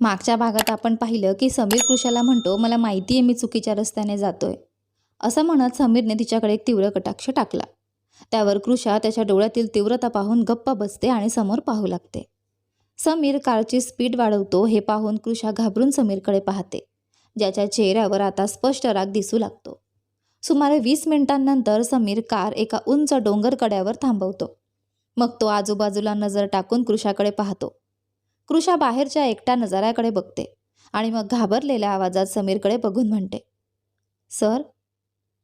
मागच्या भागात आपण पाहिलं की समीर कृषाला म्हणतो मला माहिती आहे मी चुकीच्या रस्त्याने जातोय. असं म्हणत समीरने तिच्याकडे एक तीव्र कटाक्ष टाकला. त्यावर कृषा त्याच्या डोळ्यातील तीव्रता पाहून गप्प बसते आणि समोर पाहू लागते. समीर कारची स्पीड वाढवतो हे पाहून कृषा घाबरून समीरकडे पाहते ज्याच्या चेहऱ्यावर आता स्पष्ट राग दिसू लागतो. सुमारे वीस मिनिटांनंतर समीर कार एका उंच डोंगर कड्यावर थांबवतो. मग तो आजूबाजूला नजर टाकून कृषाकडे पाहतो. कृषा बाहेरच्या एकट्या नजाऱ्याकडे बघते आणि मग घाबरलेल्या आवाजात समीरकडे बघून म्हणते सर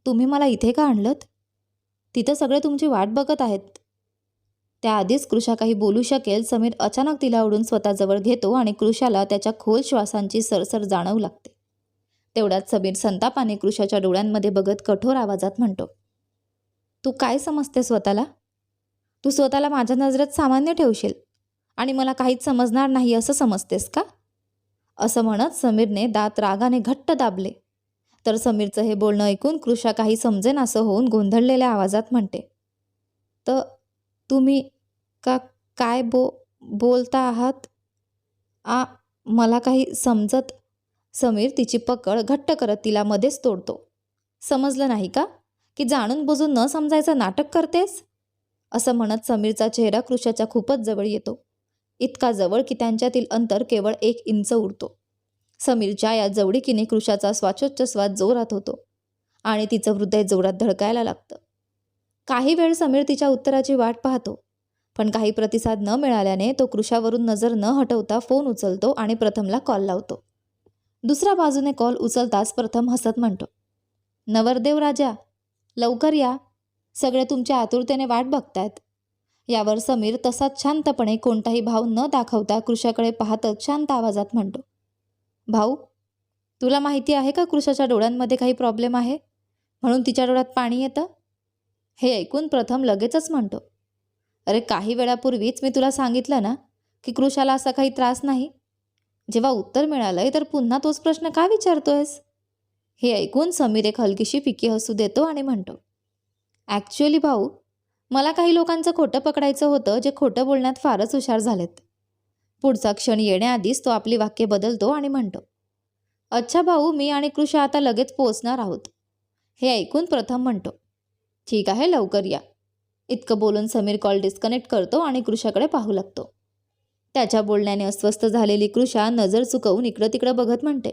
तुम्ही मला इथे का आणलत? तिथं सगळे तुमची वाट बघत आहेत. त्याआधीच कृषा काही बोलू शकेल समीर अचानक तिला ओढून स्वतःजवळ घेतो आणि कृषाला त्याच्या खोल श्वासांची सरसर जाणवू लागते. तेवढ्यात समीर संतापाने कृषाच्या डोळ्यांमध्ये बघत कठोर आवाजात म्हणतो तू काय समजते स्वतःला? तू स्वतःला माझ्या नजरेत सामान्य ठेवशील. आणि मला काहीच समजणार नाही असं समजतेस का? असं म्हणत समीरने दात रागाने घट्ट दाबले. तर समीरचं हे बोलणं ऐकून कृषा काही समजेन असं होऊन गोंधळलेल्या आवाजात म्हणते तर तुम्ही का काय बो बोलता आहात? आ मला काही समजत समीर तिची पकड घट्ट करत तिला मध्येच तोडतो. समजलं नाही का? की जाणून बुजून न समजायचं नाटक करतेस असं म्हणत समीरचा चेहरा कृषाच्या खूपच जवळ येतो. इतका जवळ की त्यांच्यातील अंतर केवळ एक इंच उरतो समीरच्या या जवळीकीने कृषाचा श्वासोच्छ्वास जोरात होतो आणि तिचं हृदय जोरात धडकायला लागतं. काही वेळ समीर तिच्या उत्तराची वाट पाहतो पण काही प्रतिसाद न मिळाल्याने तो कृषावरून नजर न हटवता फोन उचलतो आणि प्रथमला कॉल लावतो. दुसऱ्या बाजूने कॉल उचलताच प्रथम हसत म्हणतो नवरदेव राजा लवकर या. सगळे तुमच्या आतुरतेने वाट बघतायत. यावर समीर तसाच शांतपणे कोणताही भाव न दाखवता कृषाकडे पाहतच शांत आवाजात म्हणतो. भाऊ तुला माहिती आहे का कृषाच्या डोळ्यांमध्ये काही प्रॉब्लेम आहे? म्हणून तिच्या डोळ्यात पाणी येतं? हे ऐकून प्रथम लगेचच म्हणतो. अरे काही वेळापूर्वीच मी तुला सांगितलं ना की कृषाला असा काही त्रास नाही. जेव्हा उत्तर मिळालंय तर पुन्हा तोच प्रश्न का विचारतोयस? हे ऐकून समीर एक हलकीशी फिकी हसू देतो आणि म्हणतो. ॲक्च्युअली भाऊ मला काही लोकांचं खोटं पकडायचं होतं जे खोटं बोलण्यात फारच हुशार झालेत. पुढचा क्षण येण्याआधीच तो आपली वाक्य बदलतो आणि म्हणतो अच्छा भाऊ मी आणि कृषा आता लगेच पोहोचणार आहोत. हे ऐकून प्रथम म्हणतो ठीक आहे लवकर या. इतकं बोलून समीर कॉल डिस्कनेक्ट करतो आणि कृषाकडे पाहू लागतो. त्याच्या बोलण्याने अस्वस्थ झालेली कृषा नजर चुकवून इकडं तिकडं बघत म्हणते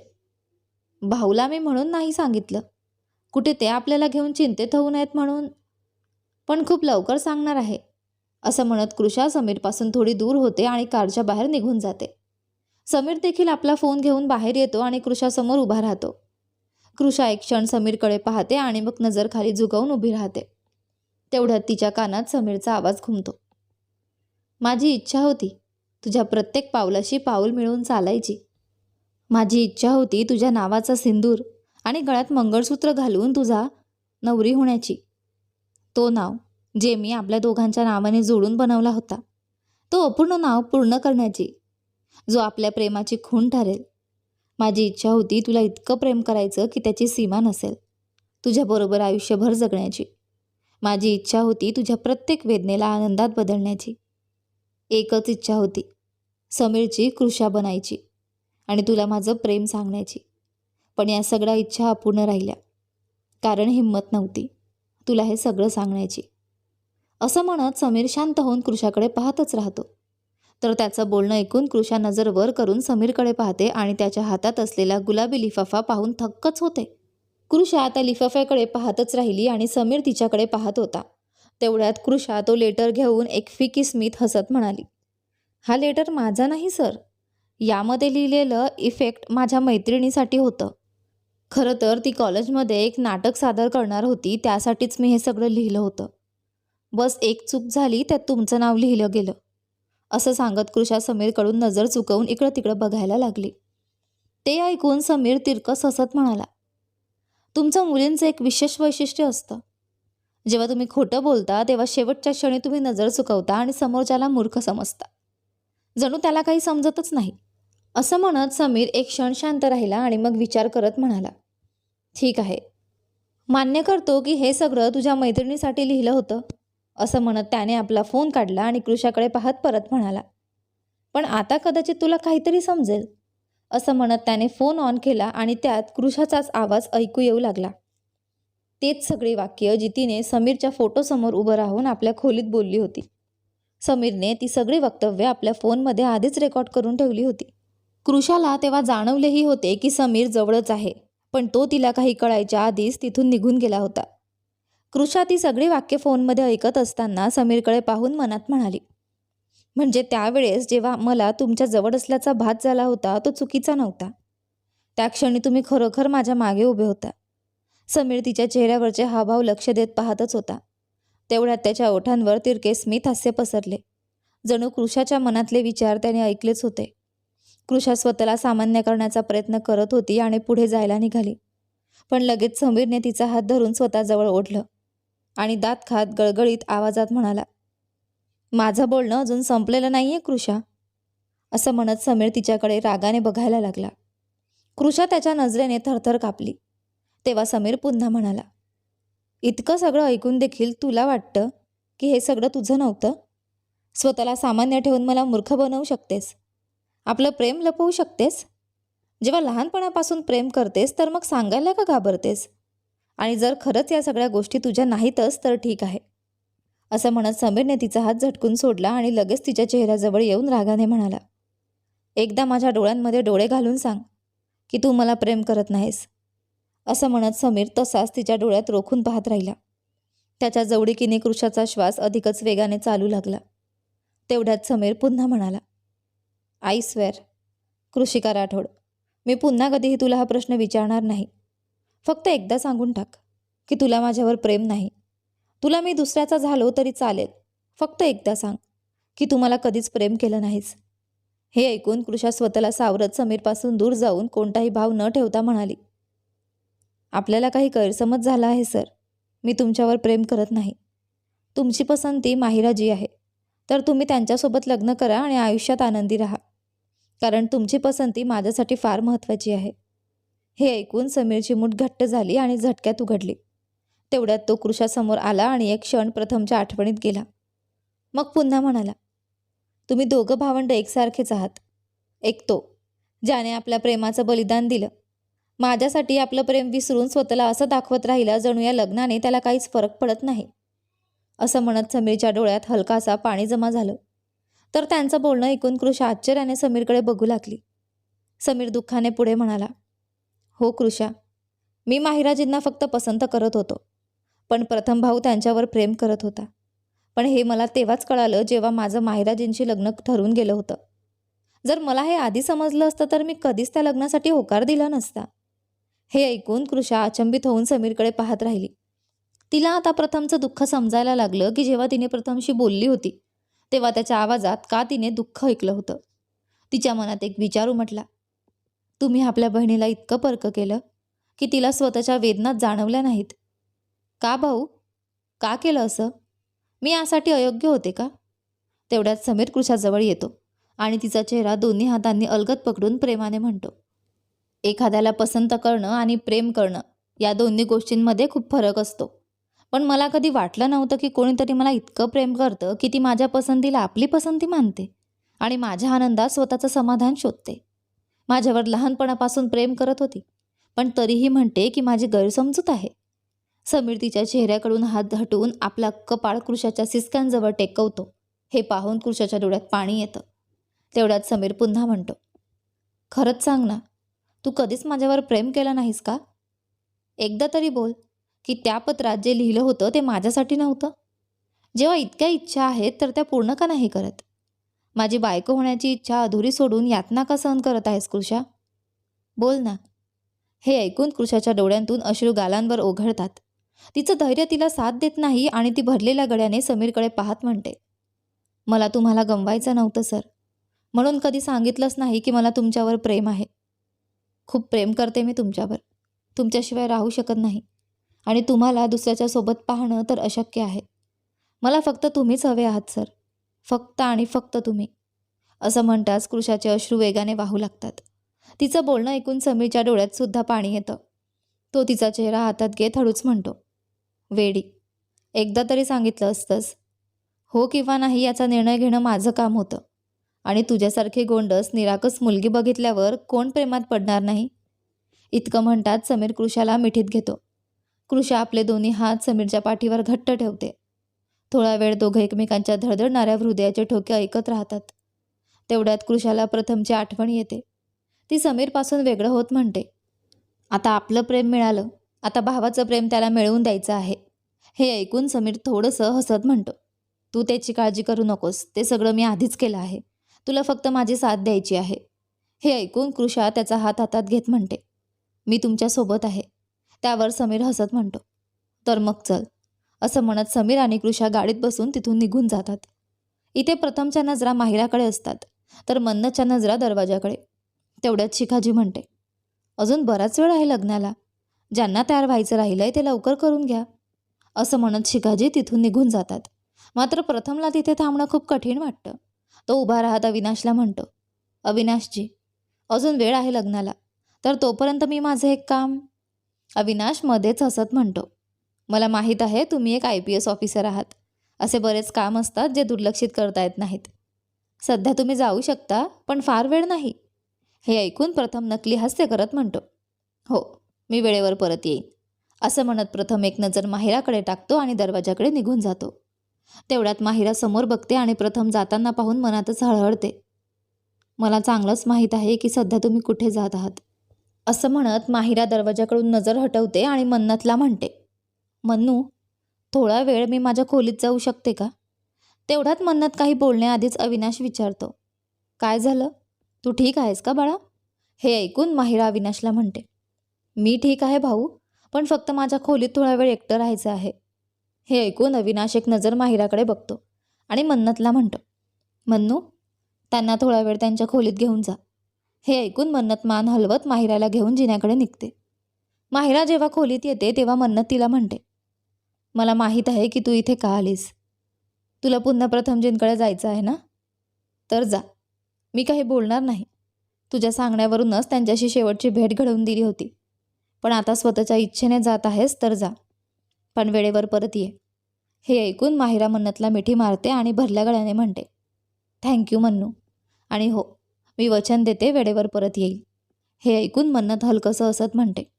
भाऊला मी म्हणून नाही सांगितलं. कुठे ते आपल्याला घेऊन चिंतेत होऊ नयेत म्हणून पण खूप लवकर सांगणार आहे. असं म्हणत कृषा समीरपासून थोडी दूर होते आणि कारच्या बाहेर निघून जाते. समीर देखील आपला फोन घेऊन बाहेर येतो आणि कृषासमोर उभा राहतो. कृषा एक क्षण समीरकडे पाहते आणि मग नजर खाली झुकवून उभी राहते. तेवढ्यात तिच्या कानात समीरचा आवाज घुमतो माझी इच्छा होती तुझ्या प्रत्येक पावलाशी पाऊल मिळवून चालायची. माझी इच्छा होती तुझ्या नावाचा सिंदूर आणि गळ्यात मंगळसूत्र घालून तुझा नवरी होण्याची. तो नाव जे मी आपल्या दोघांच्या नावाने जोडून बनवला होता. तो अपूर्ण नाव पूर्ण करण्याची जो आपल्या प्रेमाची खूण ठरेल. माझी इच्छा होती तुला इतकं प्रेम करायचं की त्याची सीमा नसेल तुझ्याबरोबर आयुष्यभर जगण्याची. माझी इच्छा होती तुझ्या प्रत्येक वेदनेला आनंदात बदलण्याची. एकच इच्छा होती समीरची कृषा बनायची आणि तुला माझं प्रेम सांगण्याची. पण या सगळ्या इच्छा अपूर्ण राहिल्या कारण हिंमत नव्हती. तुला हे सगळं सांगण्याची. असं म्हणत समीर शांत होऊन कृषाकडे पाहतच राहतो. तर त्याचं बोलणं ऐकून कृषा नजर वर करून समीरकडे पाहते आणि त्याच्या हातात असलेला गुलाबी लिफाफा पाहून थक्कच होते. कृषा त्या लिफाफ्याकडे पाहतच राहिली आणि समीर तिच्याकडे पाहत होता. तेवढ्यात कृषा तो लेटर घेऊन एक फिकी स्मित हसत म्हणाली हा लेटर माझा नाही सर. यामध्ये लिहिलेलं इफेक्ट माझ्या मैत्रिणीसाठी होतं. खरं तर ती कॉलेजमध्ये एक नाटक सादर करणार होती त्यासाठीच मी हे सगळं लिहिलं होतं. बस एक चूक झाली त्यात तुमचं नाव लिहिलं गेलं. असं सांगत कृषा समीरकडून नजर चुकवून इकडं तिकडं बघायला लागली. ते ऐकून समीर तिरकस हसत म्हणाला तुमचं मुलींचं एक विशेष वैशिष्ट्य असतं. जेव्हा तुम्ही खोटं बोलता तेव्हा शेवटच्या क्षणी तुम्ही नजर चुकवता आणि समोरच्याला मूर्ख समजता. जणू त्याला काही समजतच नाही. असं म्हणत समीर एक क्षण शांत राहिला आणि मग विचार करत म्हणाला ठीक आहे. मान्य करतो की हे सगळं तुझ्या मैत्रिणीसाठी लिहिलं होतं असं म्हणत त्याने आपला फोन काढला आणि कृषाकडे पाहत परत म्हणाला पण आता कदाचित तुला काहीतरी समजेल असं म्हणत त्याने फोन ऑन केला आणि त्यात कृषाचाच आवाज ऐकू येऊ लागला. तेच सगळी वाक्य जितीने समीरच्या फोटोसमोर उभं राहून आपल्या खोलीत बोलली होती. समीरने ती सगळी वक्तव्य आपल्या फोनमध्ये आधीच रेकॉर्ड करून ठेवली होती. कृषाला तेव्हा जाणवलेही होते की समीर जवळच आहे. पण तो तिला काही कळायच्या आधीच तिथून निघून गेला होता. कृषा ती सगळी वाक्य फोनमध्ये ऐकत असताना समीरकडे पाहून मनात म्हणाली म्हणजे त्यावेळेस जेव्हा मला तुमच्या जवळ असल्याचा भात झाला होता तो चुकीचा नव्हता. त्या क्षणी तुम्ही खरोखर माझ्या मागे उभे होता. समीर तिच्या चेहऱ्यावरचे हावभाव लक्ष देत पाहतच होता. तेवढ्यात त्याच्या ओठांवर तिरके स्मित हास्य पसरले. जणू कृषाच्या मनातले विचार त्याने ऐकलेच होते. कृषा स्वतःला सामान्य करण्याचा प्रयत्न करत होती आणि पुढे जायला निघाली. पण लगेच समीरने तिचा हात धरून स्वतःजवळ ओढलं आणि दात खात गळगळीत आवाजात म्हणाला माझं बोलणं अजून संपलेलं नाही आहे कृषा. असं म्हणत समीर तिच्याकडे रागाने बघायला लागला. कृषा त्याच्या नजरेने थरथर कापली. तेव्हा समीर पुन्हा म्हणाला इतकं सगळं ऐकून देखील तुला वाटतं की हे सगळं तुझं नव्हतं? स्वतःला सामान्य ठेवून मला मूर्ख बनवू शकतेस? आपलं प्रेम लपवू शकतेस? जेव्हा लहानपणापासून प्रेम करतेस तर मग सांगायला का घाबरतेस? आणि जर खरंच या सगळ्या गोष्टी तुझ्या नाहीतच तर ठीक आहे. असं म्हणत समीरने तिचा हात झटकून सोडला आणि लगेच तिच्या चेहऱ्याजवळ येऊन रागाने म्हणाला एकदा माझ्या डोळ्यांमध्ये डोळे घालून सांग की तू मला प्रेम करत नाहीस. असं म्हणत समीर तसाच तिच्या डोळ्यात रोखून पाहत राहिला. त्याच्या जवळिकीने कृषाचा श्वास अधिकच वेगाने चालू लागला. तेवढ्यात समीर पुन्हा म्हणाला आय स्वेअर. कृषिका राठोड मी पुन्हा कधीही तुला हा प्रश्न विचारणार नाही. फक्त एकदा सांगून टाक की तुला माझ्यावर प्रेम नाही. तुला मी दुसऱ्याचा झालो तरी चालेल. फक्त एकदा सांग की तू मला कधीच प्रेम केलं नाहीस. हे ऐकून कृषा स्वतःला सावरत समीरपासून दूर जाऊन कोणताही भाव न ठेवता म्हणाली आपल्याला काही गैरसमज झाला आहे सर. मी तुमच्यावर प्रेम करत नाही. तुमची पसंती माहिराजी आहे. तर तुम्ही त्यांच्यासोबत लग्न करा आणि आयुष्यात आनंदी राहा. कारण तुमची पसंती माझ्यासाठी फार महत्त्वाची आहे. हे ऐकून समीरची मूठ घट्ट झाली आणि झटक्यात उघडली. तेवढ्यात तो कृषासमोर आला आणि एक क्षण प्रथमच्या आठवणीत गेला. मग पुन्हा म्हणाला तुम्ही दोघं भावंड एकसारखेच आहात. एक तो ज्याने आपल्या प्रेमाचं बलिदान दिलं. माझ्यासाठी आपलं प्रेम विसरून स्वतःला असं दाखवत राहिला जणू या लग्नाने त्याला काहीच फरक पडत नाही. असं म्हणत समीरच्या डोळ्यात हलकासा पाणी जमा झालं. तर त्यांचं बोलणं ऐकून कृषा आश्चर्याने समीरकडे बघू लागली. समीर दुःखाने पुढे म्हणाला हो कृषा मी माहिराजींना फक्त पसंत करत होतो पण प्रथम भाऊ त्यांच्यावर प्रेम करत होता. पण हे मला तेव्हाच कळालं जेव्हा माझं माहिराजींशी लग्न ठरून गेलं होतं. जर मला हे आधी समजलं असतं तर मी कधीच त्या लग्नासाठी होकार दिला नसता. हे ऐकून कृषा अचंबित होऊन समीरकडे पाहत राहिली. तिला आता प्रथमचं दुःख समजायला लागलं की जेव्हा तिने प्रथमशी बोलली होती तेव्हा त्याच्या आवाजात का तिने दुःख ऐकलं होतं? तिच्या मनात एक विचार उमटला. तुम्ही आपल्या बहिणीला इतकं पर्क केलं की तिला स्वतःच्या वेदनात जाणवल्या नाहीत. का भाऊ? का केलं असं? मी यासाठी अयोग्य होते का? तेवढ्यात समीर कृषाजवळ येतो आणि तिचा चेहरा दोन्ही हातांनी अलगत पकडून प्रेमाने म्हणतो. एखाद्याला पसंत करणं आणि प्रेम करणं या दोन्ही गोष्टींमध्ये खूप फरक असतो. पण मला कधी वाटलं नव्हतं की कोणीतरी मला इतकं प्रेम करतं की ती माझ्या पसंतीला आपली पसंती मानते आणि माझ्या आनंदात स्वतःचं समाधान शोधते. माझ्यावर लहानपणापासून प्रेम करत होती पण तरीही म्हणते की माझी गैरसमजूत आहे. समीर तिच्या चेहऱ्याकडून हात हटवून आपला कपाळ कृषाच्या सिस्क्यांजवळ टेकवतो. हे पाहून कृषाच्या डोळ्यात पाणी येतं. तेवढ्यात समीर पुन्हा म्हणतो खरंच सांग ना तू कधीच माझ्यावर प्रेम केलं नाहीस का? एकदा तरी बोल. की त्या पत्रात जे लिहिलं होतं ते माझ्यासाठी नव्हतं. जेव्हा इतक्या इच्छा आहेत तर त्या पूर्ण का नाही करत? माझी बायको होण्याची इच्छा अधुरी सोडून यातना का सहन करत आहेस कृषा बोल ना. हे ऐकून कृषाच्या डोळ्यांतून अश्रू गालांवर ओघळतात. तिचं धैर्य तिला साथ देत नाही आणि ती भरलेल्या गड्याने समीरकडे पाहत म्हणते मला तुम्हाला गमवायचं नव्हतं सर. म्हणून कधी सांगितलंच नाही की मला तुमच्यावर प्रेम आहे. खूप प्रेम करते मी तुमच्यावर. तुमच्याशिवाय राहू शकत नाही. आणि तुम्हाला दुसऱ्याच्या सोबत पाहणं तर अशक्य आहे. मला फक्त तुम्हीच हवे आहात सर. फक्त आणि फक्त तुम्ही. असं म्हणताच कृषाचे अश्रू वेगाने वाहू लागतात. तिचं बोलणं ऐकून समीरच्या डोळ्यात सुद्धा पाणी येतं. तो तिचा चेहरा हातात घेत हळूच म्हणतो वेडी एकदा तरी सांगितलं असतंस. हो किंवा नाही याचा निर्णय घेणं माझं काम होतं. आणि तुझ्यासारखे गोंडस निराकस मुलगी बघितल्यावर कोण प्रेमात पडणार नाही? इतकं म्हणतात समीर कृषाला मिठीत घेतो. कृषा आपले दोन्ही हात समीरच्या पाठीवर घट्ट ठेवते. थोडा वेळ दोघं एकमेकांच्या धडधडणाऱ्या हृदयाचे ठोके ऐकत राहतात. तेवढ्यात कृषाला प्रथमची आठवण येते. ती समीरपासून वेगळं होत म्हणते. आता आपलं प्रेम मिळालं. आता भावाचं प्रेम त्याला मिळवून द्यायचं आहे. हे ऐकून समीर थोडंसं हसत म्हणतो. तू त्याची काळजी करू नकोस. ते सगळं मी आधीच केलं आहे. तुला फक्त माझी साथ द्यायची आहे. हे ऐकून कृषा त्याचा हात हातात घेत म्हणते. मी तुमच्यासोबत आहे. त्यावर समीर हसत म्हणतो. तर मग चल. असं म्हणत समीर आणि कृषा गाडीत बसून तिथून निघून जातात. इथे प्रथमच्या नजरा माहिराकडे असतात तर मन्नतच्या नजरा दरवाजाकडे तेवढ्यात शिखाजी म्हणते अजून बराच वेळ आहे लग्नाला. ज्यांना तयार व्हायचं राहिलंय ते लवकर करून घ्या. असं म्हणत शिखाजी तिथून निघून जातात. मात्र प्रथमला तिथे थांबणं खूप कठीण वाटतं. तो उभा राहत अविनाशला म्हणतो अविनाशजी अजून वेळ आहे लग्नाला. तर तोपर्यंत मी माझं एक काम अविनाश मध्येच हसत म्हणतो मला माहीत आहे तुम्ही एक आय पी एस ऑफिसर आहात. असे बरेच काम असतात जे दुर्लक्षित करता येत नाहीत. सध्या तुम्ही जाऊ शकता पण फार वेळ नाही. हे ऐकून प्रथम नकली हास्य करत म्हणतो हो मी वेळेवर परत येईन. असं म्हणत प्रथम एक नजर माहिराकडे टाकतो आणि दरवाजाकडे निघून जातो. तेवढ्यात माहिरा समोर बघते आणि प्रथम जाताना पाहून मनातच हळहळते. मला चांगलंच माहीत आहे की सध्या तुम्ही कुठे जात आहात. असं म्हणत माहिरा दरवाजाकडून नजर हटवते आणि मन्नतला म्हणते मन्नू थोडा वेळ मी माझ्या खोलीत जाऊ शकते का तेवढ्यात मन्नत काही बोलण्याआधीच अविनाश विचारतो काय झालं? तू ठीक आहेस का बाळा हे ऐकून माहिरा अविनाशला म्हणते मी ठीक आहे भाऊ पण फक्त माझ्या खोलीत थोडा वेळ एकटं राहायचं आहे हे ऐकून अविनाश एक नजर माहिराकडे बघतो आणि मन्नतला म्हणतो मन्नू त्यांना थोडा वेळ त्यांच्या खोलीत घेऊन जा. हे ऐकून मन्नत मान हलवत माहिराला घेऊन जिन्याकडे निघते. माहिरा जेव्हा खोलीत येते तेव्हा मन्नत तिला म्हणते मला माहीत आहे की तू इथे का आलीस? तुला पुन्हा प्रथमजींकडे जायचं आहे ना? तर जा. मी काही बोलणार नाही. तुझ्या सांगण्यावरूनच त्यांच्याशी शेवटची भेट घडवून दिली होती. पण आता स्वतःच्या इच्छेने जात आहेस तर जा. पण वेळेवर परत ये. हे ऐकून माहिरा मन्नतला मिठी मारते आणि भरल्या गळ्याने म्हणते थँक्यू मन्नू. आणि हो मी वचन देते वेळेवर परत येईल. हे ऐकून मन्नत हलकंसं असत म्हणते.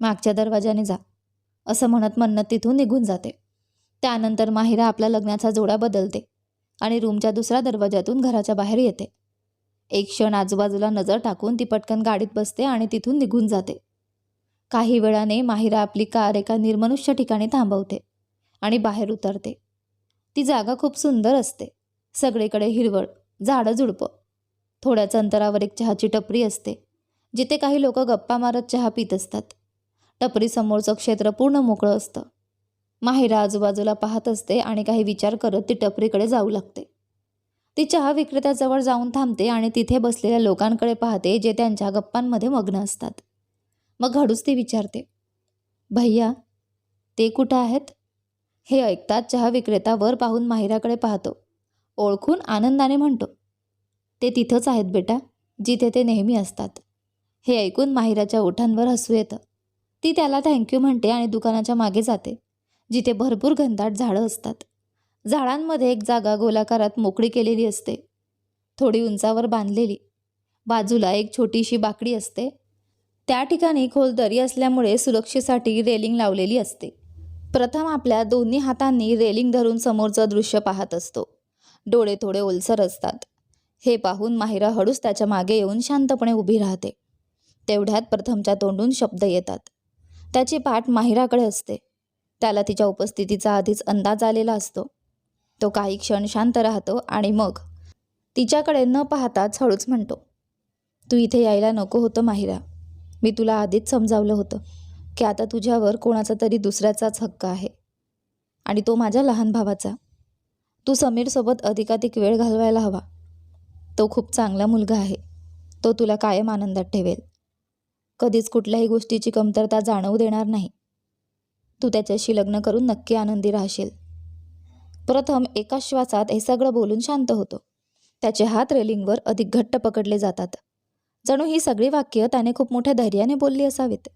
मागच्या दरवाजाने जा. असं म्हणत मन्नत तिथून निघून जाते. त्यानंतर माहिरा आपला लग्नाचा जोडा बदलते आणि रूमच्या दुसऱ्या दरवाजातून घराच्या बाहेर येते. एक क्षण आजूबाजूला नजर टाकून ती पटकन गाडीत बसते आणि तिथून निघून जाते. काही वेळाने माहिरा आपली कार एका निर्मनुष्य ठिकाणी थांबवते आणि बाहेर उतरते. ती जागा खूप सुंदर असते. सगळीकडे हिरवळ झाडं झुडपं थोड्याच अंतरावर एक चहाची टपरी असते जिथे काही लोक गप्पा मारत चहा पित असतात. टपरीसमोरचं क्षेत्र पूर्ण मोकळं असतं. माहिरा आजूबाजूला पाहत असते आणि काही विचार करत ती टपरीकडे जाऊ लागते. ती चहा विक्रेत्याजवळ जाऊन थांबते आणि तिथे बसलेल्या लोकांकडे पाहते जे त्यांच्या गप्पांमध्ये मग्न असतात. मग हळूच ती विचारते भैया ते कुठं आहेत? हे ऐकताच चहा विक्रेता वर पाहून माहिराकडे पाहतो. ओळखून आनंदाने म्हणतो ते तिथंच आहेत बेटा जिथे ते नेहमी असतात. हे ऐकून माहिराच्या ओठांवर हसू येतं. ती त्याला थँक्यू म्हणते आणि दुकानाच्या मागे जाते जिथे भरपूर घनदाट झाडं असतात. झाडांमध्ये एक जागा गोलाकारात मोकळी केलेली असते. थोडी उंचावर बांधलेली. बाजूला एक छोटीशी बाकडी असते. त्या ठिकाणी खोल दरी असल्यामुळे सुरक्षेसाठी रेलिंग लावलेली असते. प्रथम आपल्या दोन्ही हातांनी रेलिंग धरून समोरचं दृश्य पाहत असतो. डोळे थोडे ओलसर असतात. हे पाहून माहिरा हळूच त्याच्यामागे येऊन शांतपणे उभी राहते. तेवढ्यात प्रथमच्या तोंडून शब्द येतात. त्याची पाठ माहिराकडे असते. त्याला तिच्या उपस्थितीचा आधीच अंदाज आलेला असतो. तो काही क्षण शांत राहतो आणि मग तिच्याकडे न पाहताच हळूच म्हणतो तू इथे यायला नको होतं माहिरा. मी तुला आधीच समजावलं होतं की आता तुझ्यावर कोणाचा तरी दुसऱ्याचाच हक्क आहे आणि तो माझ्या लहान भावाचा. तू समीरसोबत अधिकाधिक वेळ घालवायला हवा. तो खूप चांगला मुलगा आहे. तो तुला कायम आनंदात ठेवेल. कधीच कुठल्याही गोष्टीची कमतरता जाणवू देणार नाही. तू त्याच्याशी लग्न करून नक्की आनंदी राहशील. प्रथम एका श्वासात हे सगळं बोलून शांत होतो. त्याचे हात रेलिंगवर अधिक घट्ट पकडले जातात. जणू ही सगळी वाक्य त्याने खूप मोठ्या धैर्याने बोलली असावीत.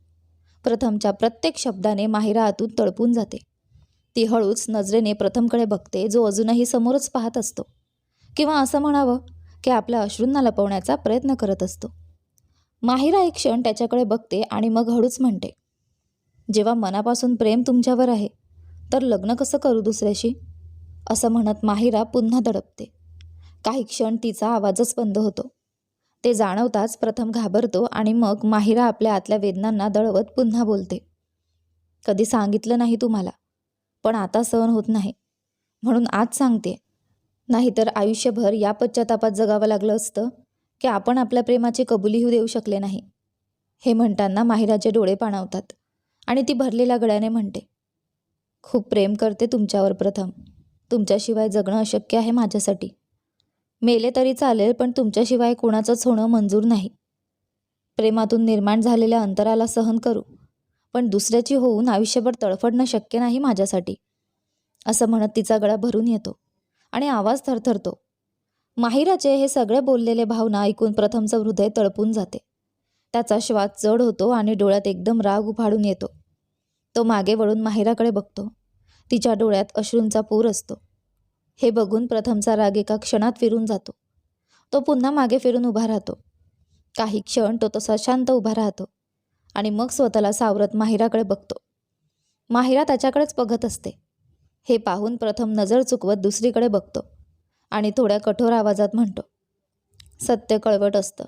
प्रथमच्या प्रत्येक शब्दाने माहिरा आतून तळपून जाते. ती हळूच नजरेने प्रथमकडे बघते जो अजूनही समोरच पाहत असतो. किंवा असं म्हणावं की आपल्या अश्रूंना लपवण्याचा प्रयत्न करत असतो. माहिरा एक क्षण त्याच्याकडे बघते आणि मग हळूच म्हणते जेव्हा मनापासून प्रेम तुमच्यावर आहे तर लग्न कसं करू दुसऱ्याशी? असं म्हणत माहिरा पुन्हा दडपते. काही क्षण तिचा आवाजच बंद होतो. ते जाणवताच प्रथम घाबरतो आणि मग माहिरा आपल्या आतल्या वेदनांना दळवत पुन्हा बोलते कधी सांगितलं नाही तुम्हाला पण आता सहन होत नाही. म्हणून आज सांगते नाहीतर आयुष्यभर या पश्चातापात जगावं लागलं असतं की आपण आपल्या प्रेमाची कबुलीही देऊ शकले नाही. हे म्हणताना माहिराचे डोळे पाणावतात आणि ती भरलेल्या गळ्याने म्हणते खूप प्रेम करते तुमच्यावर प्रथम. तुमच्याशिवाय जगणं अशक्य आहे माझ्यासाठी. मेले तरी चालेल पण तुमच्याशिवाय कोणाचंच होणं मंजूर नाही. प्रेमातून निर्माण झालेल्या अंतराला सहन करू पण दुसऱ्याची होऊन आयुष्यभर तडफडणं शक्य नाही माझ्यासाठी. असं म्हणत तिचा गळा भरून येतो. आणि आवाज थरथरतो. माहिराचे हे सगळे बोललेले भावना ऐकून प्रथमचं हृदय तळपून जाते. त्याचा श्वास जड होतो आणि डोळ्यात एकदम राग उफाडून येतो. तो मागे वळून माहिराकडे बघतो. तिच्या डोळ्यात अश्रूंचा पूर असतो. हे बघून प्रथमचा राग एका क्षणात फिरून जातो. तो पुन्हा मागे फिरून उभा राहतो. काही क्षण तो तसा शांत उभा राहतो. आणि मग स्वतःला सावरत माहिराकडे बघतो. माहिरा त्याच्याकडेच बघत असते. हे पाहून प्रथम नजर चुकवत दुसरीकडे बघतो आणि थोड्या कठोर आवाजात म्हणतो सत्य कळवट असतं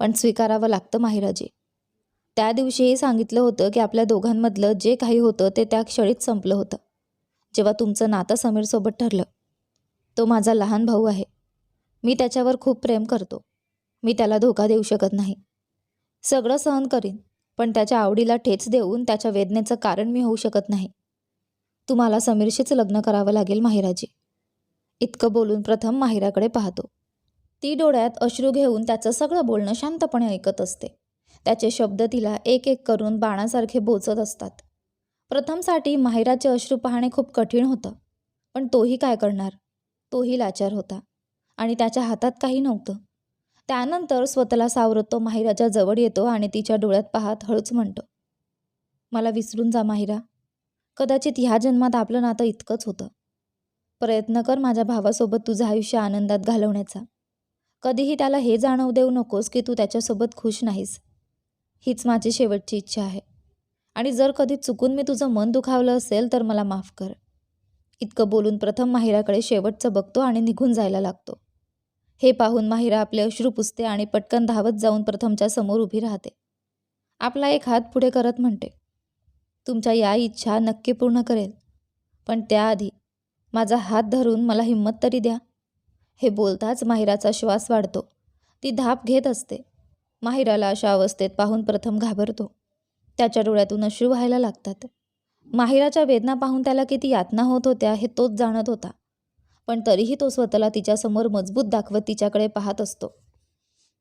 पण स्वीकारावं लागतं माहिराजी. त्या दिवशीही सांगितलं होतं की आपल्या दोघांमधलं जे काही होतं ते त्या क्षणीत संपलं होतं. जेव्हा तुमचं नातं समीरसोबत ठरलं तो माझा लहान भाऊ आहे. मी त्याच्यावर खूप प्रेम करतो. मी त्याला धोका देऊ शकत नाही. सगळं सहन करीन पण त्याच्या आवडीला ठेच देऊन त्याच्या वेदनेचं कारण मी होऊ शकत नाही. तुम्हाला समीरशीच लग्न करावं लागेल माहिराजी. इतकं बोलून प्रथम माहिराकडे पाहतो. ती डोळ्यात अश्रू घेऊन त्याचं सगळं बोलणं शांतपणे ऐकत असते. त्याचे शब्द तिला एक एक करून बाणासारखे बोचत असतात. प्रथमसाठी माहिराचे अश्रू पाहणे खूप कठीण होतं. पण तोही काय करणार? तोही लाचार होता. आणि त्याच्या हातात काही नव्हतं. त्यानंतर स्वतःला सावरत तो माहिराच्या जवळ येतो आणि तिच्या डोळ्यात पाहत हळूच म्हणतो मला विसरून जा माहिरा. कदाचित ह्या जन्मात आपलं नातं इतकंच होतं. प्रयत्न कर माझ्या भावासोबत तुझं आयुष्य आनंदात घालवण्याचा. कधीही त्याला हे जाणवू देऊ नकोस की तू त्याच्यासोबत खुश नाहीस. हीच माझी शेवटची इच्छा आहे. आणि जर कधी चुकून मी तुझं मन दुखावलं असेल तर मला माफ कर. इतकं बोलून प्रथम माहिराकडे शेवटचं बघतो आणि निघून जायला लागतो. हे पाहून माहिरा आपले अश्रू पुसते आणि पटकन धावत जाऊन प्रथमच्या समोर उभी राहते. आपला एक हात पुढे करत म्हणते तुमच्या या इच्छा नक्की पूर्ण करेल. पण त्याआधी माझा हात धरून मला हिंमत तरी द्या. हे बोलताच माहिराचा श्वास वाढतो. ती धाप घेत असते. माहिराला अशा अवस्थेत पाहून प्रथम घाबरतो. त्याच्या डोळ्यातून अश्रू व्हायला लागतात. माहिराच्या वेदना पाहून त्याला किती यातना होत होत्या हे तोच जाणत होता. पण तरीही तो स्वतःला तिच्यासमोर मजबूत दाखवत तिच्याकडे पाहत असतो.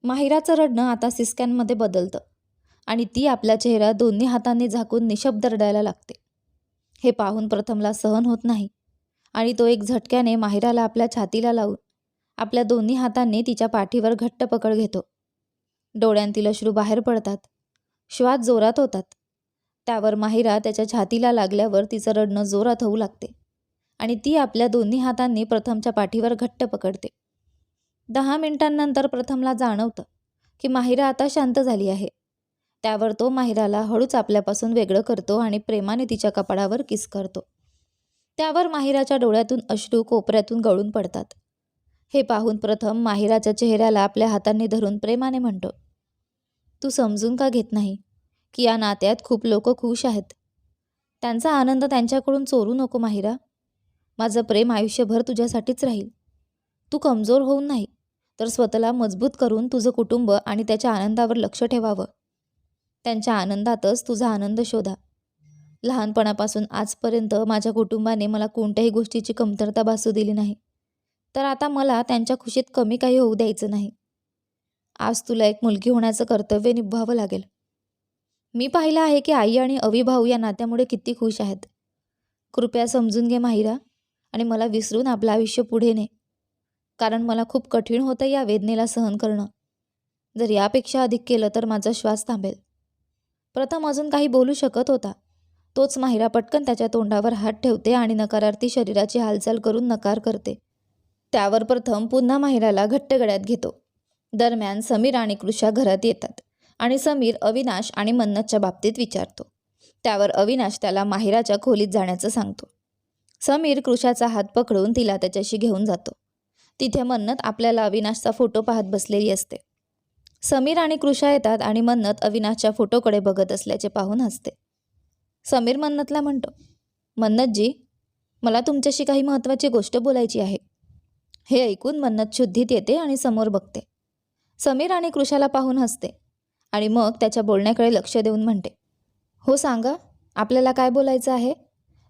माहिराचं रडणं आता सिस्कॅनमध्ये बदलतं. आणि ती आपला चेहरा दोन्ही हातांनी झाकून निशब्द रडायला लागते. हे पाहून प्रथमला सहन होत नाही आणि तो एक झटक्याने माहिराला आपल्या छातीला लावून आपल्या दोन्ही हातांनी तिच्या पाठीवर घट्ट पकड घेतो. डोळ्यांतील अश्रू बाहेर पडतात. श्वास जोरात होतात. त्यावर माहिरा त्याच्या छातीला लागल्यावर तिचं रडणं जोरात होऊ लागते आणि ती आपल्या दोन्ही हातांनी प्रथमच्या पाठीवर घट्ट पकडते. दहा मिनिटांनंतर प्रथमला जाणवतं की माहिरा आता शांत झाली आहे. त्यावर तो माहिराला हळूच आपल्यापासून वेगळं करतो आणि प्रेमाने तिच्या कपाळावर किस करतो. त्यावर माहिराच्या डोळ्यातून अश्रू कोपऱ्यातून गळून पडतात. हे पाहून प्रथम माहिराच्या चेहऱ्याला आपल्या हातांनी धरून प्रेमाने म्हणतो तू समजून का घेत नाही की या नात्यात खूप लोक खुश आहेत? त्यांचा आनंद त्यांच्याकडून चोरू नको माहिरा. माझं प्रेम आयुष्यभर तुझ्यासाठीच राहील. तू कमजोर होऊन नाही तर स्वतःला मजबूत करून तुझं कुटुंब आणि त्याच्या आनंदावर लक्ष ठेवावं. त्यांच्या आनंदातच तुझा आनंद शोधा. लहानपणापासून आजपर्यंत माझ्या कुटुंबाने मला कोणत्याही गोष्टीची कमतरता भासू दिली नाही. तर आता मला त्यांच्या खुशीत कमी काही होऊ द्यायचं नाही. आज तुला एक मुलगी होण्याचं कर्तव्य निभावं लागेल. मी पाहिलं आहे की आई आणि अविभाऊ या नात्यामुळे किती खुश आहेत. कृपया समजून घे माहिरा आणि मला विसरून आपलं आयुष्य पुढे ने. कारण मला खूप कठीण होतं या वेदनेला सहन करणं. जर यापेक्षा अधिक केलं तर माझा श्वास थांबेल. प्रथम अजून काही बोलू शकत होता. तोच माहिरा पटकन त्याच्या तोंडावर हात ठेवते आणि नकारार्थी शरीराची हालचाल करून नकार करते. त्यावर प्रथम पुन्हा माहिराला घट्टगळ्यात घेतो. दरम्यान समीर आणि कृषा घरात येतात आणि समीर अविनाश आणि मन्नतच्या बाबतीत विचारतो. त्यावर अविनाश त्याला माहिराच्या खोलीत जाण्याचं सांगतो. समीर कृषाचा हात पकडून तिला त्याच्याशी घेऊन जातो. तिथे मन्नत आपल्याला अविनाशचा फोटो पाहत बसलेली असते. समीर आणि कृषा येतात आणि मन्नत अविनाशच्या फोटोकडे बघत असल्याचे पाहून हसते. समीर मन्नतला म्हणतो मन्नतजी मला तुमच्याशी काही महत्त्वाची गोष्ट बोलायची आहे. हे ऐकून मन्नत शुद्धीत येते आणि समोर बघते. समीर आणि कृषाला पाहून हसते आणि मग त्याच्या बोलण्याकडे लक्ष देऊन म्हणते हो सांगा आपल्याला काय बोलायचं आहे?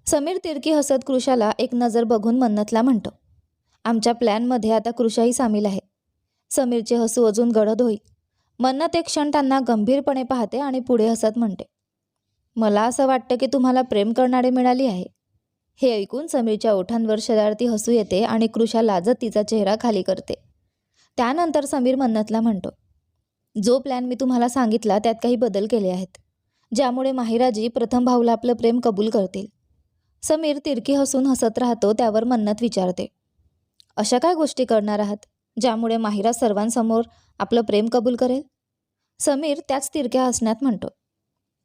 समीर तिरकी हसत कृषाला एक नजर बघून मन्नतला म्हणतो आमच्या प्लॅनमध्ये आता कृषाही सामील आहे. समीरचे हसू अजून गडद होईल. मन्नत एक क्षण त्यांना गंभीरपणे पाहते आणि पुढे हसत म्हणते मला असं वाटतं की तुम्हाला प्रेम करणारे मिळाली आहे. हे ऐकून समीरच्या ओठांवर शरारती हसू येते आणि कृषा लाजत तिचा चेहरा खाली करते. त्यानंतर समीर मन्नतला म्हणतो जो प्लॅन मी तुम्हाला सांगितला त्यात काही बदल केले आहेत ज्यामुळे माहिराजी प्रथम भाऊला आपलं प्रेम कबूल करतील. समीर तिरकी हसून हसत राहतो त्यावर मन्नत विचारते अशा काय गोष्टी करणार आहात ज्यामुळे माहिरा सर्वांसमोर आपलं प्रेम कबूल करेल? समीर त्याच तिरक्या हसण्यात म्हणतो.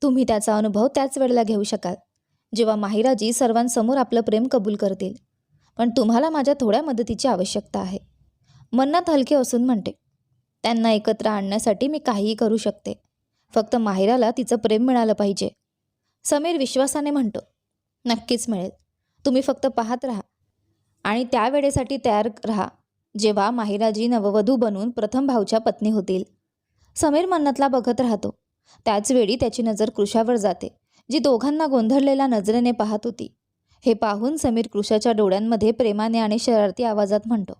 तुम्ही त्याचा अनुभव त्याच वेळेला घेऊ शकाल. जेव्हा माहिराजी सर्वांसमोर आपलं प्रेम कबूल करतील. पण तुम्हाला माझ्या थोड्या मदतीची आवश्यकता आहे. मन्नत हलके असून म्हणते. त्यांना एकत्र आणण्यासाठी मी काहीही करू शकते. फक्त माहिराला तिचं प्रेम मिळालं पाहिजे. समीर विश्वासाने म्हणतो. नक्कीच मिळेल. तुम्ही फक्त पाहत राहा. आणि त्या वेळेसाठी तयार राहा. जेव्हा माहिराजी नववधू बनून प्रथम भाऊच्या पत्नी होतील. समीर मन्नतला बघत राहतो. त्याचवेळी त्याची नजर कृषावर जाते जी दोघांना गोंधळलेल्या नजरेने पाहत होती. हे पाहून समीर कृषाच्या डोळ्यांमध्ये प्रेमाने आणि शरारती आवाजात म्हणतो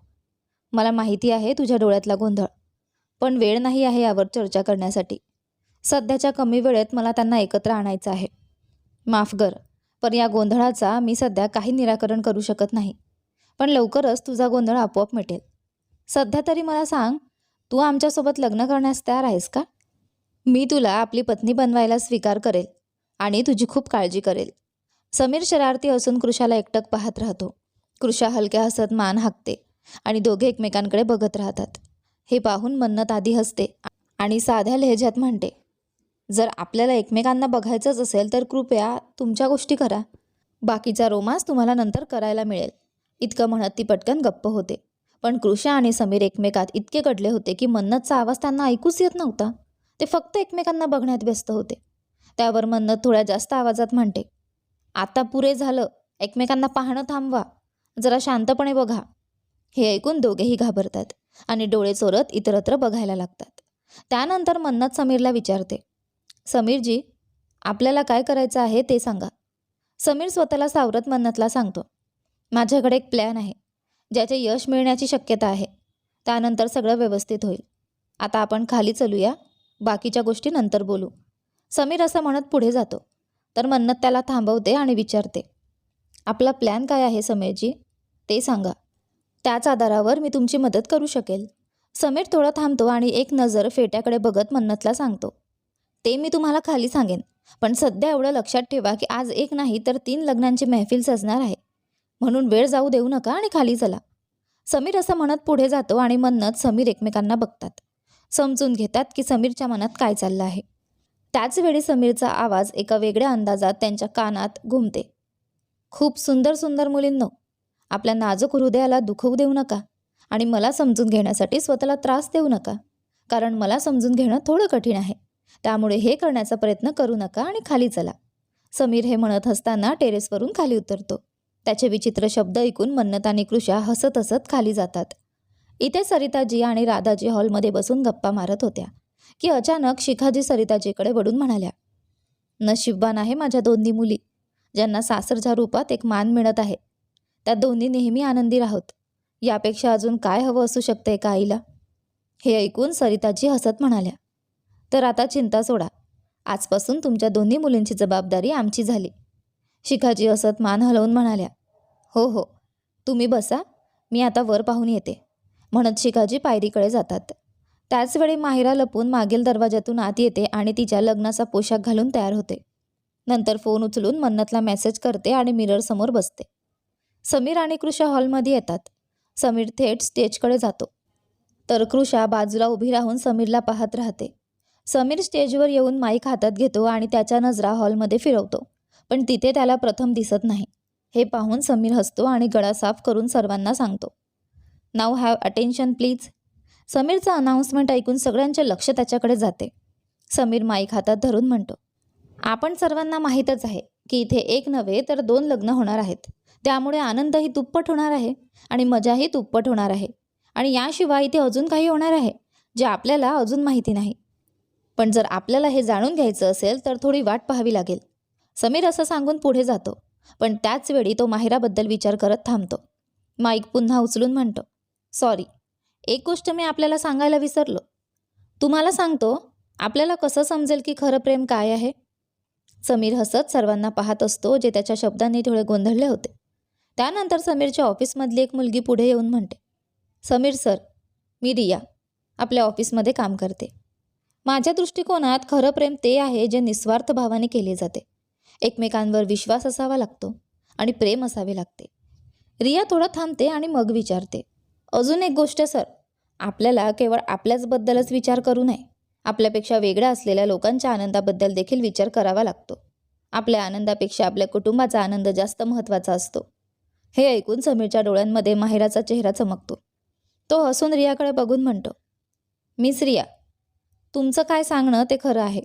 मला माहिती आहे तुझ्या डोळ्यातला गोंधळ पण वेळ नाही आहे यावर चर्चा करण्यासाठी. सध्याच्या कमी वेळेत मला त्यांना एकत्र आणायचं आहे. माफ कर पण या गोंधळाचा मी सध्या काही निराकरण करू शकत नाही. पण लवकरच तुझा गोंधळ आपोआप मिटेल. सध्या तरी मला सांग तू आमच्यासोबत लग्न करण्यास तयार आहेस का? मी तुला आपली पत्नी बनवायला स्वीकार करेल आणि तुझी खूप काळजी करेल. समीर शरारती असून कृषाला एकटक पाहत राहतो. कृषा हलक्या हसत मान हाकते आणि दोघे एकमेकांकडे बघत राहतात. हे पाहून मन्नत आधी हसते आणि साध्या लहेजात म्हणते जर आपल्याला एकमेकांना बघायचंच असेल तर कृपया तुमच्या गोष्टी करा. बाकीचा रोमांस तुम्हाला नंतर करायला मिळेल. इतकं म्हणत ती पटकन गप्प होते. पण कृषा आणि समीर एकमेकात इतके कडले होते की मन्नतचा आवाज त्यांना ऐकूच येत नव्हता. ते फक्त एकमेकांना बघण्यात व्यस्त होते. त्यावर मन्नत थोड्या जास्त आवाजात म्हणते आता पुरे झालं. एकमेकांना पाहणं थांबवा. जरा शांतपणे बघा. हे ऐकून दोघेही घाबरतात आणि डोळे चोरत इतरत्र बघायला लागतात. त्यानंतर मन्नत समीरला विचारते समीरजी आपल्याला काय करायचं आहे ते सांगा. समीर स्वतःला सावरत मन्नतला सांगतो माझ्याकडे एक प्लॅन आहे ज्याचे यश मिळण्याची शक्यता आहे. त्यानंतर सगळं व्यवस्थित होईल. आता आपण खाली चलूया. बाकीच्या गोष्टी नंतर बोलू. समीर असं म्हणत पुढे जातो. तर मन्नत त्याला थांबवते आणि विचारते. आपला प्लॅन काय आहे समीरजी? ते सांगा. त्याच आधारावर मी तुमची मदत करू शकेल. समीर थोडा थांबतो आणि एक नजर फेट्याकडे बघत मन्नतला सांगतो. ते मी तुम्हाला खाली सांगेन. पण सध्या एवढं लक्षात ठेवा की आज एक नाही तर तीन लग्नांची महफिल सजणार आहे. म्हणून वेळ जाऊ देऊ नका आणि खाली चला. समीर असं म्हणत पुढे जातो आणि मन्नत समीर एकमेकांना बघतात. समजून घेतात की समीरच्या मनात काय चाललं आहे. त्याचवेळी समीरचा आवाज एका वेगळ्या अंदाजात त्यांच्या कानात घुमते. खूप सुंदर सुंदर मुलींनो आपल्या नाजूक हृदयाला दुखवू देऊ नका आणि मला समजून घेण्यासाठी स्वतःला त्रास देऊ नका. कारण मला समजून घेणं थोडं कठीण आहे. त्यामुळे हे करण्याचा प्रयत्न करू नका आणि खाली चला. समीर हे म्हणत असताना टेरेसवरून खाली उतरतो. त्याचे विचित्र शब्द ऐकून मन्नत आणि कृषा हसत हसत खाली जातात. इथे सरिताजी आणि राधाजी हॉलमध्ये बसून गप्पा मारत होत्या की अचानक शिखाजी सरिताजीकडे वडून म्हणाल्या नशीबवान आहे माझ्या दोन्ही मुली ज्यांना सासरच्या रूपात एक मान मिळत आहे. त्या दोन्ही नेहमी आनंदी राहोत. यापेक्षा अजून काय हवं असू शकते का आईला? हे ऐकून सरिताजी हसत म्हणाल्या तर आता चिंता सोडा. आजपासून तुमच्या दोन्ही मुलींची जबाबदारी आमची झाली. शिखाजी असत मान हलवून म्हणाल्या हो हो तुम्ही बसा मी आता वर पाहून येते. म्हणत शिखाजी पायरीकडे जातात. त्याचवेळी माहिरा लपून मागील दरवाजातून आत येते आणि तिच्या लग्नाचा पोशाख घालून तयार होते. नंतर फोन उचलून मन्नतला मेसेज करते आणि मिररसमोर बसते. समीर आणि कृषा हॉलमध्ये येतात. समीर थेट स्टेजकडे जातो. तर कृषा बाजूला उभी राहून समीरला पाहत राहते. समीर स्टेजवर येऊन माईक हातात घेतो आणि त्याच्या नजरा हॉलमध्ये फिरवतो. पण तिथे त्याला प्रथम दिसत नाही. हे पाहून समीर हसतो आणि गळा साफ करून सर्वांना सांगतो. Now have attention please. समीरचं announcement ऐकून सगळ्यांचे लक्ष त्याच्याकडे जाते. समीर माईक हातात धरून म्हणतो आपण सर्वांना माहीतच आहे की इथे एक नव्हे तर दोन लग्न होणार आहेत. त्यामुळे आनंदही दुप्पट होणार आहे आणि मजाही दुप्पट होणार आहे. आणि याशिवाय इथे अजून काही होणार आहे जे आपल्याला अजून माहिती नाही. पण जर आपल्याला हे जाणून घ्यायचं असेल तर थोडी वाट पाहावी लागेल. समीर असं सांगून पुढे जातो पण त्याच वेळी तो माहिराबद्दल विचार करत थांबतो. माईक पुन्हा उचलून म्हणतो सॉरी एक गोष्ट मी आपल्याला सांगायला विसरलो. तुम्हाला सांगतो आपल्याला कसं समजेल की खरं प्रेम काय आहे? समीर हसत सर्वांना पाहत असतो जे त्याच्या शब्दांनी थोडे गोंधळले होते. त्यानंतर समीरच्या ऑफिसमधली एक मुलगी पुढे येऊन म्हणते समीर सर मी रिया आपल्या ऑफिसमध्ये काम करते. माझ्या दृष्टिकोनात खरं प्रेम ते आहे जे निस्वार्थ भावाने केले जाते. एकमेकांवर विश्वास असावा लागतो आणि प्रेम असावे लागते. रिया थोडं थांबते आणि मग विचारते अजून एक गोष्ट सर. आपल्याला केवळ आपल्याचबद्दलच विचार करू नये. आपल्यापेक्षा वेगळ्या असलेल्या लोकांच्या आनंदाबद्दल देखील विचार करावा लागतो. आपल्या आनंदापेक्षा आपल्या कुटुंबाचा आनंद जास्त महत्त्वाचा असतो. हे ऐकून समीरच्या डोळ्यांमध्ये माहेराचा चेहरा चमकतो. तो हसून रियाकडे बघून म्हणतो मिस रिया तुमचं काय सांगणं ते खरं आहे.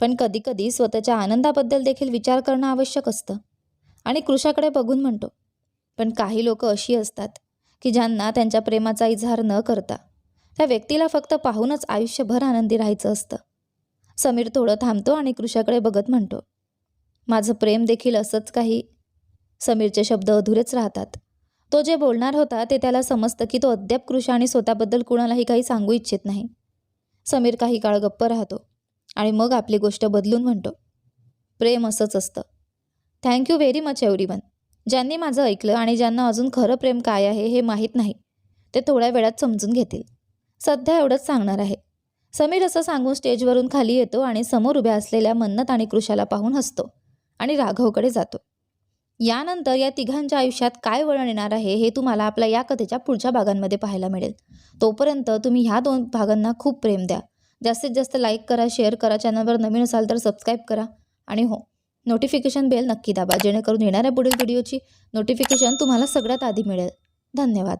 पण कधीकधी स्वतःच्या आनंदाबद्दल देखील विचार करणं आवश्यक असतं. आणि कृषाकडे बघून म्हणतो पण काही लोक अशी असतात की ज्यांना त्यांच्या प्रेमाचा इजहार न करता त्या व्यक्तीला फक्त पाहूनच आयुष्यभर आनंदी राहायचं असतं. समीर थोडं थांबतो आणि कृषाकडे बघत म्हणतो माझं प्रेम देखील असंच काही? समीरचे शब्द अधुरेच राहतात. तो जे बोलणार होता ते त्याला समजतं की तो अद्याप कृषा आणि स्वतःबद्दल कुणालाही काही सांगू इच्छित नाही. समीर काही काळ गप्प राहतो. आणि मग आपली गोष्ट बदलून म्हणतो. प्रेम असंच असतं. थँक्यू व्हेरी मच एव्हरीवन ज्यांनी माझं ऐकलं आणि ज्यांना अजून खरं प्रेम काय आहे हे माहीत नाही ते थोड्या वेळात समजून घेतील. सध्या एवढंच सांगणार आहे. समीर असं सांगून स्टेजवरून खाली येतो आणि समोर उभ्या असलेल्या मन्नत आणि कृषाला पाहून हसतो आणि राघवकडे जातो. यानंतर या तिघांच्या आयुष्यात काय वळण येणार आहे हे तुम्हाला आपल्या या कथेच्या पुढच्या भागांमध्ये पाहायला मिळेल. तोपर्यंत तुम्ही ह्या दोन भागांना खूप प्रेम द्या. जास्तीत जास्त लाईक करा शेअर करा चॅनलवर नवीन असाल तर सबस्क्राईब करा. आणि हो नोटिफिकेशन बेल नक्की दाबा जेणेकरून येणाऱ्या पुढील व्हिडिओची नोटिफिकेशन तुम्हाला सगळ्यात आधी मिळेल. धन्यवाद.